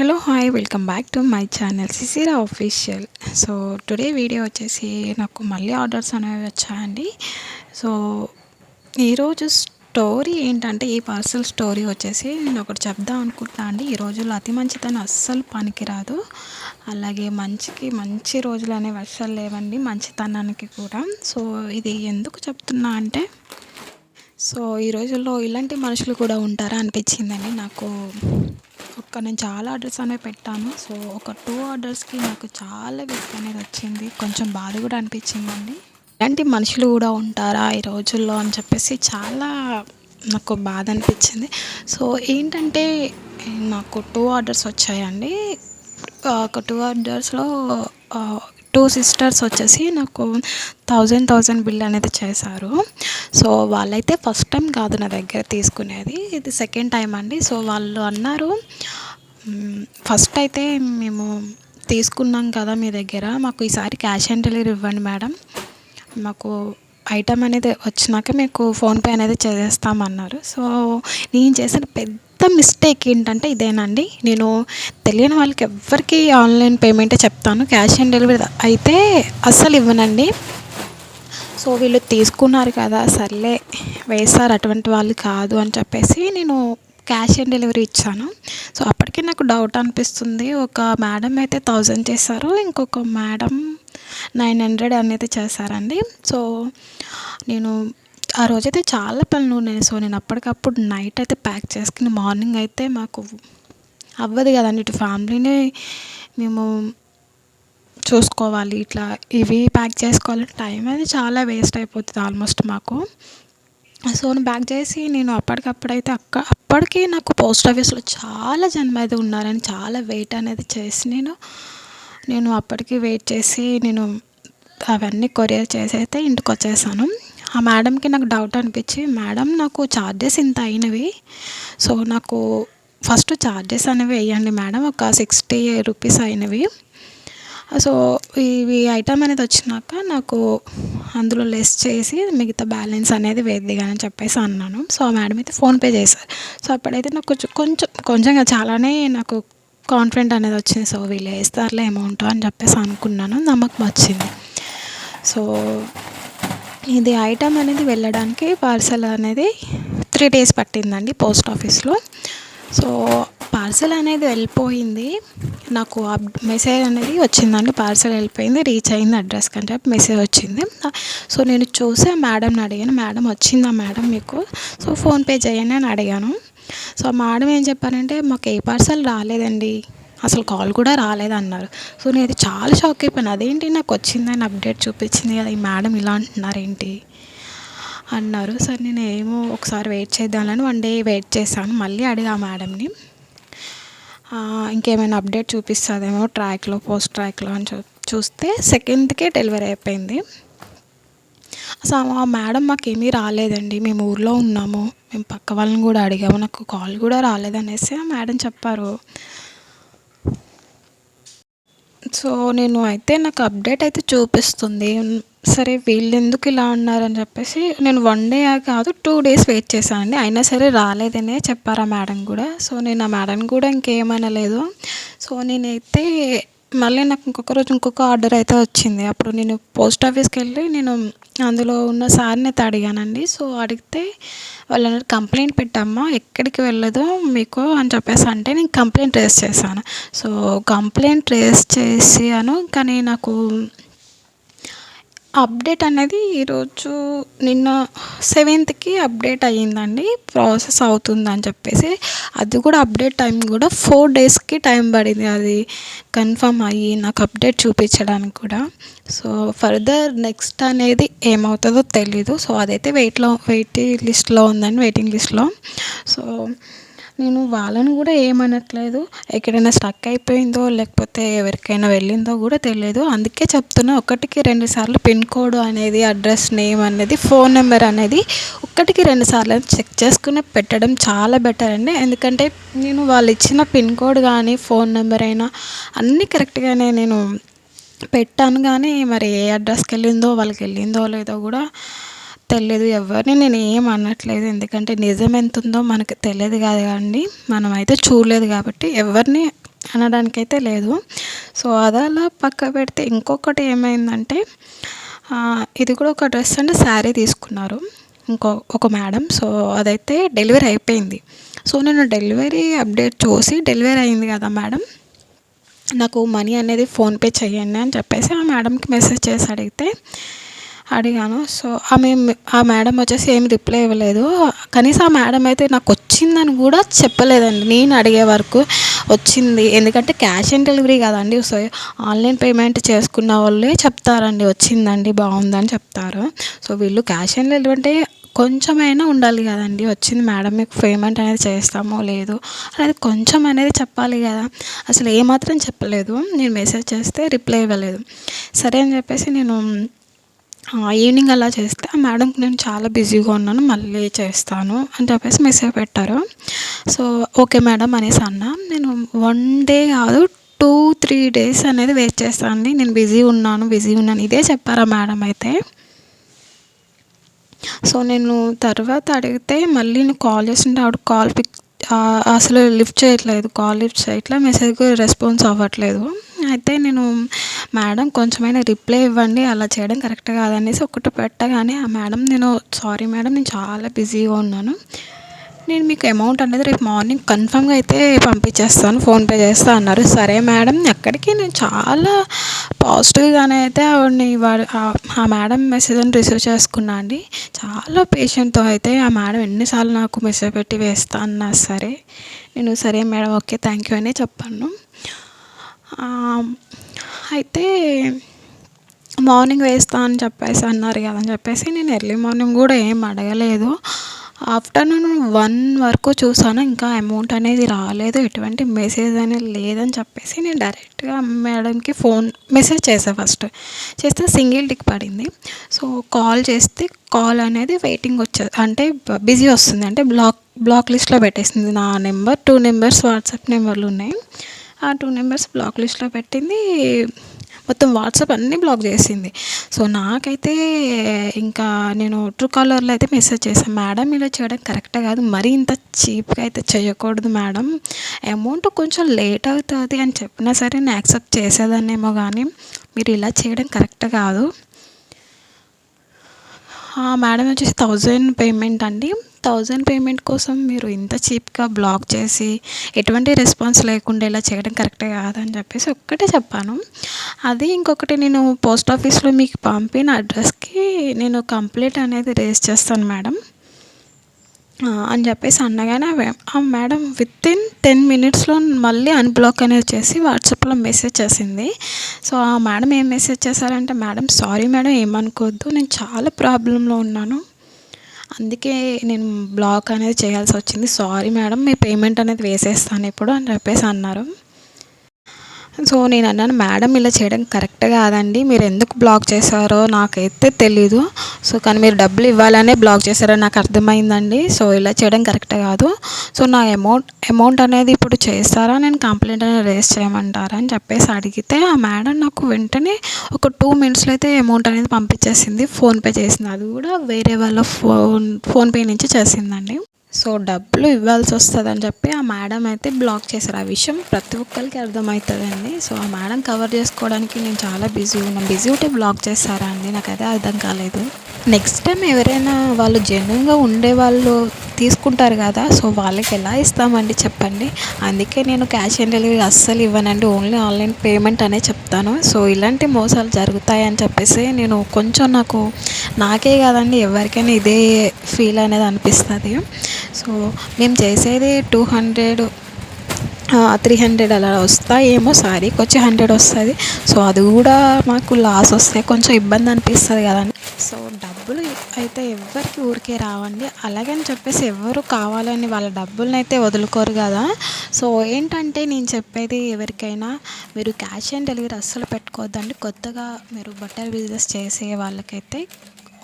Hello hi welcome back to my channel Sisira official so today video వచ్చేసి నాకు మళ్ళీ orders అనేవి వచ్చాయండి. సో ఈరోజు స్టోరీ ఏంటంటే ఈ పార్సల్ స్టోరీ వచ్చేసి నేను ఒకటి చెప్దాం అనుకుంటున్నా అండి. ఈ రోజుల్లో అతి మంచితనం అస్సలు పనికిరాదు. అలాగే మంచికి మంచి రోజులు అనేవి అస్సలు లేవండి మంచితనానికి కూడా. సో ఇది ఎందుకు చెప్తున్నా అంటే సో ఈ రోజుల్లో ఇలాంటి మనుషులు కూడా ఉంటారా అనిపించిందండి. నాకు ఒక్క నేను చాలా ఆర్డర్స్ అనేవి పెట్టాను. సో ఒక టూ ఆర్డర్స్కి నాకు చాలా విసుగు అనేది వచ్చింది. కొంచెం బాధ కూడా అనిపించిందండి. ఇలాంటి మనుషులు కూడా ఉంటారా ఈ రోజుల్లో అని చెప్పేసి చాలా నాకు బాధ అనిపించింది. సో ఏంటంటే నాకు టూ ఆర్డర్స్ వచ్చాయండి. ఒక టూ ఆర్డర్స్లో టూ సిస్టర్స్ వచ్చేసి నాకు థౌజండ్ థౌజండ్ బిల్ అనేది చేశారు. సో వాళ్ళైతే ఫస్ట్ టైం కాదు నా దగ్గర తీసుకునేది. ఇది సెకండ్ టైం అండి. సో వాళ్ళు అన్నారు ఫస్ట్ అయితే మేము తీసుకున్నాం కదా మీ దగ్గర. మాకు ఈసారి క్యాష్ ఆన్ డెలివరీ ఇవ్వండి మేడం. మాకు ఐటమ్ అనేది వచ్చినాక మీకు ఫోన్పే అనేది చేసేస్తామన్నారు సో నేను చేసిన పెద్ద మిస్టేక్ ఏంటంటే ఇదేనండి. నేను తెలియని వాళ్ళకి ఎవ్వరికి ఆన్లైన్ పేమెంటే చెప్తాను. క్యాష్ ఆన్ డెలివరీ అయితే అస్సలు ఇవ్వనండి. సో వీళ్ళు తీసుకున్నారు కదా సర్లే వేసారు అటువంటి వాళ్ళు కాదు అని చెప్పేసి నేను క్యాష్ ఆన్ డెలివరీ ఇచ్చాను. సో అప్పటికి నాకు డౌట్ అనిపిస్తుంది. ఒక మేడం అయితే థౌజండ్ చేశారు ఇంకొక మేడం నైన్ హండ్రెడ్ అనేది చేశారండి. సో నేను ఆ రోజైతే చాలా పనులు ఉన్నాయి. సో నేను అప్పటికప్పుడు నైట్ అయితే ప్యాక్ చేసుకుని మార్నింగ్ అయితే మాకు అవ్వదు కదండి. ఇటు ఫ్యామిలీని మేము చూసుకోవాలి. ఇట్లా ఇవి ప్యాక్ చేసుకోవాలంటే టైం అనేది చాలా వేస్ట్ అయిపోతుంది ఆల్మోస్ట్ మాకు. సో నేను ప్యాక్ చేసి నేను అప్పటికప్పుడైతే అక్క అప్పటికి నాకు పోస్ట్ ఆఫీస్లో చాలా జనం అయితే ఉన్నారని చాలా వెయిట్ అనేది చేసి నేను నేను అప్పటికి వెయిట్ చేసి నేను అవన్నీ కొరియర్ చేసి అయితే ఇంటికి వచ్చేసాను. ఆ మేడంకి నాకు డౌట్ అనిపించి మేడం నాకు ఛార్జెస్ ఇంత అయినవి. సో నాకు ఫస్ట్ ఛార్జెస్ అనేవి వేయండి మేడం ఒక సిక్స్టీ రూపీస్ అయినవి. సో ఇవి ఐటమ్ అనేది వచ్చినాక నాకు అందులో లెస్ చేసి మిగతా బ్యాలెన్స్ అనేది వేద్ది అని చెప్పేసి అన్నాను. సో ఆ మేడం అయితే ఫోన్పే చేశారు. సో అప్పుడైతే నాకు కొంచెం కొంచెం కొంచెంగా చాలానే నాకు కాన్ఫిడెంట్ అనేది వచ్చింది. సో వీళ్ళు వేస్తారులే అమౌంట్ అని చెప్పేసి అనుకున్నాను. నమ్మకం వచ్చింది. సో ఇది ఐటమ్ అనేది వెళ్ళడానికి పార్సల్ అనేది త్రీ డేస్ పట్టిందండి పోస్ట్ ఆఫీస్లో. సో పార్సల్ అనేది వెళ్ళిపోయింది. నాకు మెసేజ్ అనేది వచ్చిందండి పార్సల్ వెళ్ళిపోయింది రీచ్ అయింది అడ్రస్కి అని చెప్పి మెసేజ్ వచ్చింది. సో నేను చూసే మేడంని అడిగాను మేడం వచ్చిందా మేడం మీకు? సో ఫోన్పే చేయండి అని అడిగాను. సో మేడం ఏం చెప్పారంటే మాకు ఏ పార్సల్ రాలేదండి. అసలు కాల్ కూడా రాలేదన్నారు. సో నేను చాలా షాక్ అయిపోయాను. అదేంటి నాకు వచ్చిందని అప్డేట్ చూపించింది కదా ఈ మేడం ఇలా అంటున్నారు ఏంటి అన్నారు. సరే నేను ఏమో ఒకసారి వెయిట్ చేద్దామని వన్ డే వెయిట్ చేశాను. మళ్ళీ అడిగా మేడంని. ఇంకేమైనా అప్డేట్ చూపిస్తుందేమో ట్రాక్లో పోస్ట్ ట్రాక్లో అని చూ చూస్తే సెకండ్కే డెలివరీ అయిపోయింది. అసలు ఆ మేడం మాకేమీ రాలేదండి. మేము ఊర్లో ఉన్నాము. మేము పక్క వాళ్ళని కూడా అడిగాము. నాకు కాల్ కూడా రాలేదనేసి ఆ మేడం చెప్పారు. సో నేను అయితే నాకు అప్డేట్ అయితే చూపిస్తుంది. సరే వీళ్ళు ఎందుకు ఇలా అన్నారని చెప్పేసి నేను వన్ డే కాదు టూ డేస్ వెయిట్ చేశానండి. అయినా సరే రాలేదనే చెప్పారు ఆ మేడం కూడా. సో నేను ఆ మేడం కూడా ఇంకేమనలేదు. సో నేనైతే మళ్ళీ నాకు ఇంకొక రోజు ఇంకొక ఆర్డర్ అయితే వచ్చింది. అప్పుడు నేను పోస్ట్ ఆఫీస్కి వెళ్ళి నేను అందులో ఉన్న సార్ని అయితే అడిగానండి. సో అడిగితే వాళ్ళు అన్నారు కంప్లైంట్ పెట్టమ్మా ఎక్కడికి వెళ్ళదు మీకు అని చెప్పేసి అంటే నేను కంప్లైంట్ రేస్ చేశాను. సో కంప్లైంట్ రేస్ చేసాను కానీ నాకు అప్డేట్ అనేది ఈరోజు నిన్న సెవెంత్కి అప్డేట్ అయ్యిందండి. ప్రాసెస్ అవుతుందని చెప్పేసి. అది కూడా అప్డేట్ టైం కూడా ఫోర్ డేస్కి టైం పడింది. అది కన్ఫర్మ్ అయ్యి నాకు అప్డేట్ చూపించడానికి కూడా. సో ఫర్దర్ నెక్స్ట్ అనేది ఏమవుతుందో తెలీదు. సో అదైతే వెయిట్లో వెయిటింగ్ లిస్ట్లో ఉందండి వెయిటింగ్ లిస్ట్లో. సో నేను వాళ్ళని కూడా ఏమనట్లేదు. ఎక్కడైనా స్టక్ అయిపోయిందో లేకపోతే ఎవరికైనా వెళ్ళిందో కూడా తెలియదు. అందుకే చెప్తున్నా ఒకటికి రెండు సార్లు పిన్ కోడ్ అనేది అడ్రస్ నేమ్ అనేది ఫోన్ నెంబర్ అనేది ఒకటికి రెండు సార్లు చెక్ చేసుకుని పెట్టడం చాలా బెటర్ అండి. ఎందుకంటే నేను వాళ్ళు ఇచ్చిన పిన్ కోడ్ కానీ ఫోన్ నెంబర్ అయినా అన్నీ కరెక్ట్గానే నేను పెట్టాను. కానీ మరి ఏ అడ్రస్కి వెళ్ళిందో వాళ్ళకి వెళ్ళిందో లేదో కూడా తెలియదు ఎవరిని నేను ఏం అనట్లేదు. ఎందుకంటే నిజం ఎంత ఉందో మనకు తెలియదు కాదు కానీ మనం అయితే చూడలేదు కాబట్టి ఎవరిని అనడానికైతే లేదు. సో అది అలా పక్క పెడితే ఇంకొకటి ఏమైందంటే ఇది కూడా ఒక డ్రెస్ అంటే శారీ తీసుకున్నారు. ఇంకో ఒక మేడం. సో అదైతే డెలివరీ అయిపోయింది. సో నేను డెలివరీ అప్డేట్ చూసి డెలివరీ అయింది కదా మేడం. నాకు మనీ అనేది ఫోన్పే చేయండి అని చెప్పేసి ఆ మేడంకి మెసేజ్ చేసి అడిగితే అడిగాను. సో ఆమె ఆ మేడం వచ్చేసి ఏం రిప్లై ఇవ్వలేదు. కనీసం ఆ మేడం అయితే నాకు వచ్చిందని కూడా చెప్పలేదండి. నేను అడిగే వరకు వచ్చింది. ఎందుకంటే క్యాష్ ఆన్ డెలివరీ కదండి. సో ఆన్లైన్ పేమెంట్ చేసుకున్న వాళ్ళే చెప్తారండి. వచ్చిందండి బాగుందని చెప్తారు. సో వీళ్ళు క్యాష్ ఆన్ డెలివరీ అంటే కొంచెమైనా ఉండాలి కదండి. వచ్చింది మేడం మీకు పేమెంట్ అనేది చేస్తామో లేదు అనేది కొంచెం అనేది చెప్పాలి కదా. అసలు ఏమాత్రం చెప్పలేదు. నేను మెసేజ్ చేస్తే రిప్లై ఇవ్వలేదు. సరే అని చెప్పేసి నేను ఈవినింగ్ అలా చేస్తే ఆ మేడంకి నేను చాలా బిజీగా ఉన్నాను మళ్ళీ చేస్తాను అని చెప్పేసి మెసేజ్ పెట్టారు. సో ఓకే మేడం అనేసి అన్నా. నేను వన్ డే కాదు టూ త్రీ డేస్ అనేది వెయిట్ చేస్తాను నేను బిజీ ఉన్నాను బిజీ ఉన్నాను. ఇదే చెప్పారా మేడం అయితే? సో నేను తర్వాత అడిగితే మళ్ళీ నేను కాల్ చేస్తుంటే ఆవిడ కాల్ పిక్ అసలు లిఫ్ట్ చేయట్లేదు. కాల్ లిఫ్ట్ చేయట్లేదు మెసేజ్కి రెస్పాన్స్ అవ్వట్లేదు. అయితే నేను మేడం కొంచెమైనా రిప్లై ఇవ్వండి అలా చేయడం కరెక్ట్ కాదనేసి ఒకటి పెట్టగానే ఆ మేడం నేను సారీ మేడం నేను చాలా బిజీగా ఉన్నాను. నేను మీకు అమౌంట్ అనేది రేపు మార్నింగ్ కన్ఫర్మ్గా అయితే పంపించేస్తాను ఫోన్పే చేస్తా అన్నారు. సరే మేడం ఎక్కడికి నేను చాలా పాజిటివ్గానే అయితే ఆవిడని వాడు ఆ మేడం మెసేజ్ని రిసీవ్ చేసుకున్నా అండి. చాలా పేషెంట్తో అయితే ఆ మేడం ఎన్నిసార్లు నాకు మెసేజ్ పెట్టి వేస్తా అన్నా సరే. నేను సరే మేడం ఓకే థ్యాంక్ యూ అనే చెప్పాను. అయితే మార్నింగ్ వేస్తా అని చెప్పేసి అన్నారు కదా అని చెప్పేసి నేను ఎర్లీ మార్నింగ్ కూడా ఏం అడగలేదు. ఆఫ్టర్నూన్ వన్ వరకు చూసాను ఇంకా అమౌంట్ అనేది రాలేదు ఎటువంటి మెసేజ్ అనేది లేదని చెప్పేసి నేను డైరెక్ట్గా మేడంకి ఫోన్ మెసేజ్ చేసాను ఫస్ట్. చేస్తే సింగిల్ టిక్ పడింది. సో కాల్ చేస్తే కాల్ అనేది వెయిటింగ్ వచ్చేది అంటే బిజీ వస్తుంది అంటే బ్లాక్ బ్లాక్ లిస్ట్లో పెట్టేసింది నా నెంబర్ టూ నెంబర్స్ వాట్సాప్ నెంబర్లు ఉన్నాయి. ఆ టూ నెంబర్స్ బ్లాక్ లిస్ట్లో పెట్టింది. మొత్తం వాట్సాప్ అన్నీ బ్లాక్ చేసింది. సో నాకైతే ఇంకా నేను ట్రూ కాలర్లో అయితే మెసేజ్ చేశాను. మేడం ఇలా చేయడం కరెక్ట్ కాదు. మరీ ఇంత చీప్గా అయితే చేయకూడదు మేడం. అమౌంట్ కొంచెం లేట్ అవుతుంది అని చెప్పినా సరే నేను యాక్సెప్ట్ చేసేదాన్నేమో కానీ మీరు ఇలా చేయడం కరెక్ట్ కాదు. మేడం వచ్చేసి థౌజండ్ పేమెంట్ అండి. థౌజండ్ పేమెంట్ కోసం మీరు ఇంత చీప్గా బ్లాక్ చేసి ఎటువంటి రెస్పాన్స్ లేకుండా ఇలా చేయడం కరెక్ట్ కాదని చెప్పేసి ఒక్కటే చెప్పాను. అది ఇంకొకటి నేను పోస్ట్ ఆఫీస్లో మీకు పంపిన అడ్రస్కి నేను కంప్లైంట్ అనేది రేస్ చేస్తాను మేడం. అని చెప్పేసి అన్నగానే ఆ మేడం విత్ ఇన్ టెన్ మినిట్స్లో మళ్ళీ అన్బ్లాక్ అనేది చేసి వాట్సాప్లో మెసేజ్ చేసింది. సో ఆ మేడం ఏం మెసేజ్ చేశారంటే మేడం సారీ మేడం ఏమనుకోవద్దు. నేను చాలా ప్రాబ్లంలో ఉన్నాను. అందుకే నేను బ్లాక్ అనేది చేయాల్సి వచ్చింది. సారీ మేడం మీ పేమెంట్ అనేది వేసేస్తాను ఇప్పుడు అని చెప్పేసి అన్నారు. సో నేను అన్నాను మేడం ఇలా చేయడం కరెక్ట్ కాదండి. మీరు ఎందుకు బ్లాక్ చేశారో నాకైతే తెలీదు. సో కానీ మీరు డబ్బులు ఇవ్వాలనే బ్లాక్ చేశారో నాకు అర్థమైందండి. సో ఇలా చేయడం కరెక్ట్ కాదు. సో నా అమౌంట్ అమౌంట్ అనేది ఇప్పుడు చేస్తారా? నేను కంప్లైంట్ అనేది రేస్ చేయమంటారా? అని చెప్పేసి అడిగితే ఆ మేడం నాకు వెంటనే ఒక టూ మినిట్స్లో అయితే అమౌంట్ అనేది పంపించేసింది. ఫోన్పే చేసింది. అది కూడా వేరే వాళ్ళ ఫోన్ ఫోన్పే నుంచి చేసిందండి. సో డబ్బులు ఇవ్వాల్సి వస్తుందని చెప్పి ఆ మేడం అయితే బ్లాక్ చేశారు. ఆ విషయం ప్రతి ఒక్కరికి అర్థమవుతుందండి. సో ఆ మేడం కవర్ చేసుకోవడానికి నేను చాలా బిజీ ఉన్నాను బిజీ ఉంటే బ్లాక్ చేస్తారా అండి? నాకు అదే అర్థం కాలేదు. నెక్స్ట్ టైం ఎవరైనా వాళ్ళు జెన్యున్గా ఉండే వాళ్ళు తీసుకుంటారు కదా సో వాళ్ళకి ఎలా ఇస్తామండి చెప్పండి. అందుకే నేను క్యాష్ ఆన్ డెలివరీ అస్సలు ఇవ్వనండి. ఓన్లీ ఆన్లైన్ పేమెంట్ అనే చెప్తాను. సో ఇలాంటి మోసాలు జరుగుతాయని చెప్పేసి నేను కొంచెం నాకు నాకే కాదండి ఎవరికైనా ఇదే ఫీల్ అనేది అనిపిస్తుంది. సో మేము చేసేది టూ హండ్రెడ్ త్రీ హండ్రెడ్ అలా వస్తాయేమో శారీకి వచ్చి హండ్రెడ్ వస్తుంది. సో అది కూడా మాకు లాస్ వస్తే కొంచెం ఇబ్బంది అనిపిస్తుంది కదండి సో డబ్బులు అయితే ఎవ్వరికి ఊరికే రావండి. అలాగని చెప్పేసి ఎవరు కావాలని వాళ్ళ డబ్బులను అయితే వదులుకోరు కదా. సో ఏంటంటే నేను చెప్పేది ఎవరికైనా మీరు క్యాష్ ఆన్ డెలివరీ అస్సలు పెట్టుకోవద్దండి. కొత్తగా మీరు బట్టర్ బిజినెస్ చేసే వాళ్ళకైతే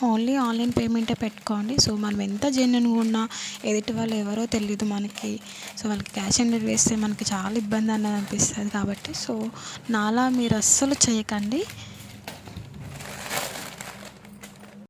ఓన్లీ ఆన్లైన్ పేమెంటే పెట్టుకోండి. సో మనం ఎంత జెన్యున్గా ఉన్నా ఎదుటి వాళ్ళు ఎవరో తెలియదు మనకి. సో వాళ్ళకి క్యాష్ ఆన్ డెలివరీ వేస్తే మనకి చాలా ఇబ్బంది అన్నది అనిపిస్తుంది కాబట్టి. సో నాలా మీరు అస్సలు చేయకండి.